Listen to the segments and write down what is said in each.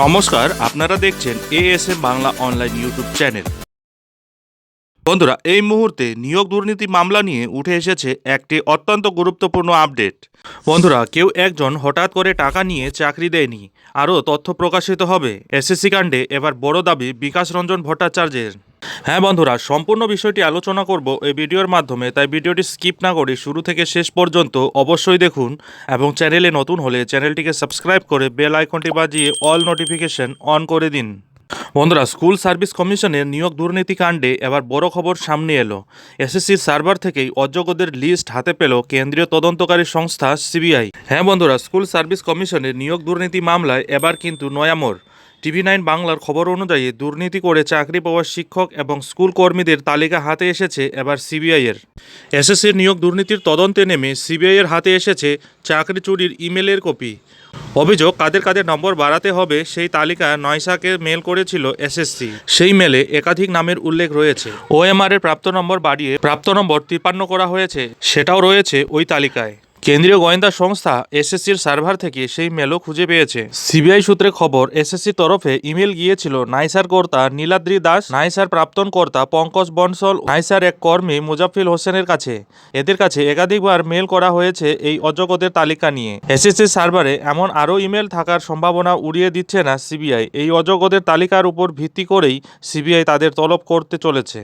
নমস্কার, আপনারা দেখছেন ASM Bangla online YouTube channel বন্ধুরা, এই মুহূর্তে নিয়োগ দুর্নীতি মামলা নিয়ে উঠে এসেছে একটি অত্যন্ত গুরুত্বপূর্ণ আপডেট। বন্ধুরা, কেউ একজন হঠাৎ করে টাকা নিয়ে চাকরি দেয়নি, আরও তথ্য প্রকাশিত হবে। এসএসসি কাণ্ডে এবার বড় দাবি বিকাশ রঞ্জন ভট্টাচার্যের। হ্যাঁ বন্ধুরা, সম্পূর্ণ বিষয়টি আলোচনা করব এই ভিডিওর মাধ্যমে, তাই ভিডিওটি স্কিপ না করে শুরু থেকে শেষ পর্যন্ত অবশ্যই দেখুন এবং চ্যানেলে নতুন হলে চ্যানেলটিকে সাবস্ক্রাইব করে বেল আইকনটি বাজিয়ে অল নোটিফিকেশন অন করে দিন। বন্ধুরা, স্কুল সার্ভিস কমিশনের নিয়োগ দুর্নীতি কাণ্ডে এবার বড় খবর সামনে এলো। এসএসসির সার্ভার থেকেই অযোগ্যদের লিস্ট হাতে পেল কেন্দ্রীয় তদন্তকারী সংস্থা সিবিআই। হ্যাঁ বন্ধুরা, স্কুল সার্ভিস কমিশনের নিয়োগ দুর্নীতি মামলায় এবার কিন্তু নয়ামর টিভি নাইন বাংলার খবর অনুযায়ী দুর্নীতি করে চাকরি পাওয়া শিক্ষক এবং স্কুল কর্মীদের তালিকা হাতে এসেছে এবার সিবিআইয়ের। এসএসসির নিয়োগ দুর্নীতির তদন্তে নেমে সিবিআইয়ের হাতে এসেছে চাকরি চুরির ইমেলের কপি। অভিযোগ, কাদের কাদের নম্বর বাড়াতে হবে সেই তালিকা নয়সাকে মেল করেছিল এসএসসি। সেই মেলে একাধিক নামের উল্লেখ রয়েছে। ওএমআর এর প্রাপ্ত নম্বর বাড়িয়ে প্রাপ্ত নম্বর তিপ্পান্ন করা হয়েছে, সেটাও রয়েছে ওই তালিকায়। কেন্দ্রীয় গোয়েন্দা সংস্থা এসএসসির সার্ভার থেকে সেই মেলও খুঁজে পেয়েছে। সিবিআই সূত্রে খবর এসএসসির তরফে ইমেল গিয়েছিল নাইসার কর্তা নীলাদ্রি দাস, নাইসার প্রাক্তন কর্তা পঙ্কজ বনসল, নাইসার এক কর্মী মুজাফিল হোসেনের কাছে। এদের কাছে একাধিকবার মেল করা হয়েছে এই অযোগ্যদের তালিকা নিয়ে। এসএসসির সার্ভারে এমন আরও ইমেল থাকার সম্ভাবনা উড়িয়ে দিচ্ছে না সিবিআই। এই অযোগ্যদের তালিকার উপর ভিত্তি করেই সিবিআই তাদের তলব করতে চলেছে।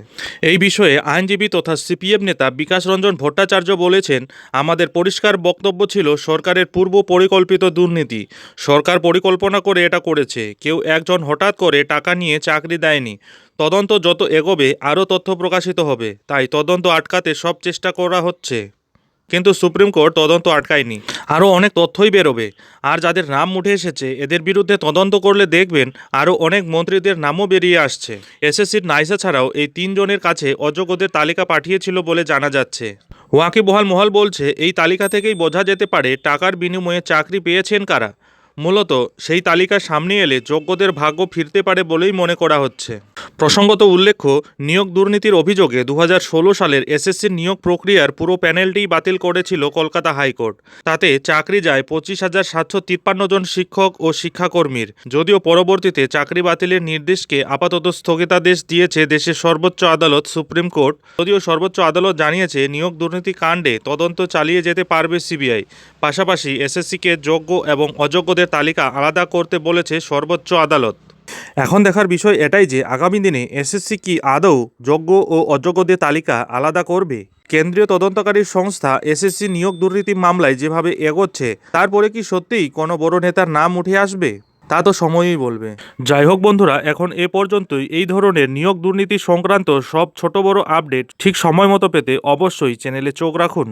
এই বিষয়ে আইনজীবী তথা সিপিএম নেতা বিকাশ রঞ্জন ভট্টাচার্য বলেছেন, আমাদের পরিষ্কার বক্তব্য ছিল সরকারের পূর্ব পরিকল্পিত দুর্নীতি। সরকার পরিকল্পনা করে এটা করেছে। কেউ একজন হঠাৎ করে টাকা নিয়ে চাকরি দেয়নি। তদন্ত যত এগোবে, আরও তথ্য প্রকাশিত হবে। তাই তদন্ত আটকাতে সব চেষ্টা করা হচ্ছে। কিন্তু সুপ্রিম কোর্ট তদন্ত আটকায়নি। আরও অনেক তথ্যই বেরোবে। আর যাদের নাম উঠে এসেছে, এদের বিরুদ্ধে তদন্ত করলে দেখবেন আরও অনেক মন্ত্রীদের নামও বেরিয়ে আসছে। এসএসসির নাইসা ছাড়াও এই তিনজনের কাছে অযোগ্যদের তালিকা পাঠিয়েছিল বলে জানা যাচ্ছে। ওয়াকিবহাল মহল বলছে, এই তালিকা থেকেই বোঝা যেতে পারে, টাকার বিনিময়ে চাকরি পেয়েছেন কারা। মূলত সেই তালিকা সামনে এলে যোগ্যদের ভাগ্য ফিরতে পারে বলেই মনে করা হচ্ছে। প্রসঙ্গত উল্লেখ্য, নিয়োগ দুর্নীতির অভিযোগে দু হাজার ষোলো সালের এসএসসির নিয়োগ প্রক্রিয়ার পুরো প্যানেলটিই বাতিল করেছিল কলকাতা হাইকোর্ট। তাতে চাকরি যায় পঁচিশ হাজার সাতশো তিপ্পান্ন জন শিক্ষক ও শিক্ষাকর্মীর। যদিও পরবর্তীতে চাকরি বাতিলের নির্দেশকে আপাতত স্থগিতাদেশ দিয়েছে দেশের সর্বোচ্চ আদালত সুপ্রিম কোর্ট। যদিও সর্বোচ্চ আদালত জানিয়েছে, নিয়োগ দুর্নীতি কাণ্ডে তদন্ত চালিয়ে যেতে পারবে সিবিআই। পাশাপাশি এসএসসিকে যোগ্য এবং অযোগ্যদের তালিকা আলাদা করতে বলেছে সর্বোচ্চ আদালত। এখন দেখার বিষয় এটাই যে আগামী দিনে এসএসসি কি আদৌ যোগ্য ও অযোগ্যদের তালিকা আলাদা করবে? কেন্দ্রীয় তদন্তকারী সংস্থা এসএসসি নিয়োগ দুর্নীতি মামলায় যেভাবে এগোচ্ছে তারপরে কি সত্যিই কোনো বড় নেতার নাম উঠে আসবে? তা তো সময়ই বলবে। যাই হোক বন্ধুরা, এখন এ পর্যন্তই। এই ধরনের নিয়োগ দুর্নীতি সংক্রান্ত সব ছোট বড় আপডেট ঠিক সময় মতো পেতে অবশ্যই চ্যানেলে চোখ রাখুন।